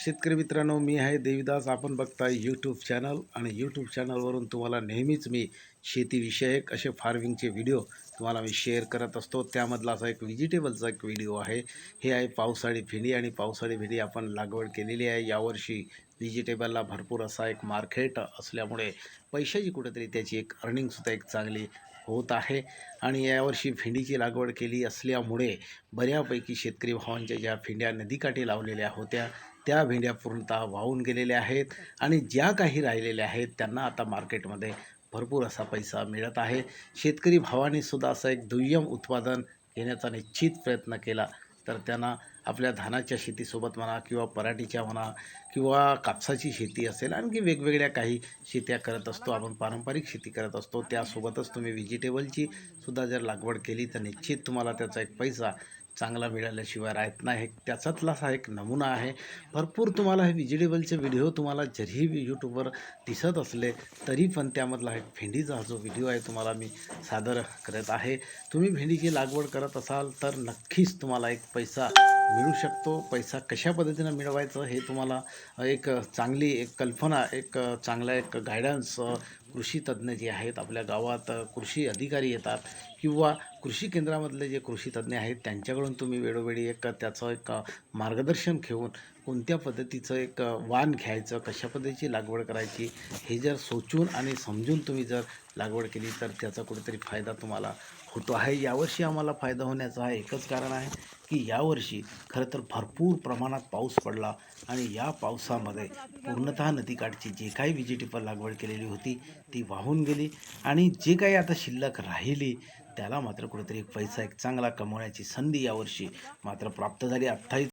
शेतकरी मित्रांनो मी आहे देवीदास. आपण बघताय यूट्यूब चॅनल आणि यूट्यूब चॅनलवरून तुम्हाला नेहमीच मी शेतीविषयक असे फार्मिंगचे व्हिडिओ तुम्हाला मी शेअर करत असतो. त्यामधला असा एक व्हेजिटेबलचा एक व्हिडिओ आहे. हे आहे पावसाळी भेंडी आणि पावसाळी भेंडी आपण लागवड केलेली आहे. यावर्षी व्हेजिटेबलला भरपूर असा एक मार्केट असल्यामुळे पैशाची कुठेतरी त्याची एक अर्निंगसुद्धा एक चांगली होत आहे. आणि यावर्षी भेंडीची लागवड केली असल्यामुळे बऱ्यापैकी शेतकरी भावांच्या ज्या भेंड्या नदीकाठी लावलेल्या होत्या त्या भेंड्या पूर्णतः वाहून गेलेल्या आहेत. आणि ज्या काही राहिलेल्या आहेत त्यांना आता मार्केटमध्ये भरपूर असा पैसा मिळत आहे. शेतकरी भावांनी सुद्धा असं एक दुय्यम उत्पादन घेण्याचा निश्चित प्रयत्न केला. तर त्यांना आपल्या धानाच्या शेतीसोबत म्हणा किंवा पराठीच्या म्हणा किंवा कापसाची शेती असेल आणखी वेगवेगळ्या काही शेत्या करत असतो आपण पारंपरिक शेती करत असतो त्यासोबतच तुम्ही व्हेजिटेबलची सुद्धा जर लागवड केली तर निश्चित तुम्हाला त्याचा एक पैसा चांगला मिळाल्याशिवाय राहत नाही. त्याचातला हा एक नमुना आहे. भरपूर तुम्हाला हे व्हेजिटेबलचे व्हिडिओ तुम्हाला जरी यूट्यूबवर दिसत असले तरी पण त्यामधला एक भेंडीचा हा जो व्हिडिओ आहे तुम्हाला मी सादर करत आहे. तुम्ही भेंडीची लागवड करत असाल तर नक्कीच तुम्हाला एक पैसा मिळू शकतो. पैसा कशा पद्धतीनं मिळवायचं हे तुम्हाला एक चांगली एक कल्पना एक चांगला एक गायडन्स कृषी तज्ज्ञ जे आहेत आपल्या गावात कृषी अधिकारी येतात किंवा कृषी केंद्रामधले जे कृषी तज्ज्ञ आहेत त्यांच्याकडून तुम्ही वेळोवेळी एक त्याचं एक मार्गदर्शन घेऊन कोणत्या पद्धतीचं एक वाण घ्यायचं कशा पद्धतीची लागवड करायची हे जर सोचून आणि समजून तुम्ही जर लागवड केली तर त्याचा कुठेतरी फायदा तुम्हाला होतो आहे. यावर्षी आम्हाला फायदा होण्याचा हा एकच कारण आहे की यावर्षी खरं तर भरपूर प्रमाणात पाऊस पडला आणि या पावसामध्ये पूर्णतः नदीकाठची जे काही व्हिजिटेबल लागवड केलेली होती ती वाहून गेली आणि जे काही आता शिल्लक राहिली त्याला मात्र कुठेतरी एक पैसा एक चांगला कमवण्याची संधी यावर्षी मात्र प्राप्त झाली. अठ्ठावीस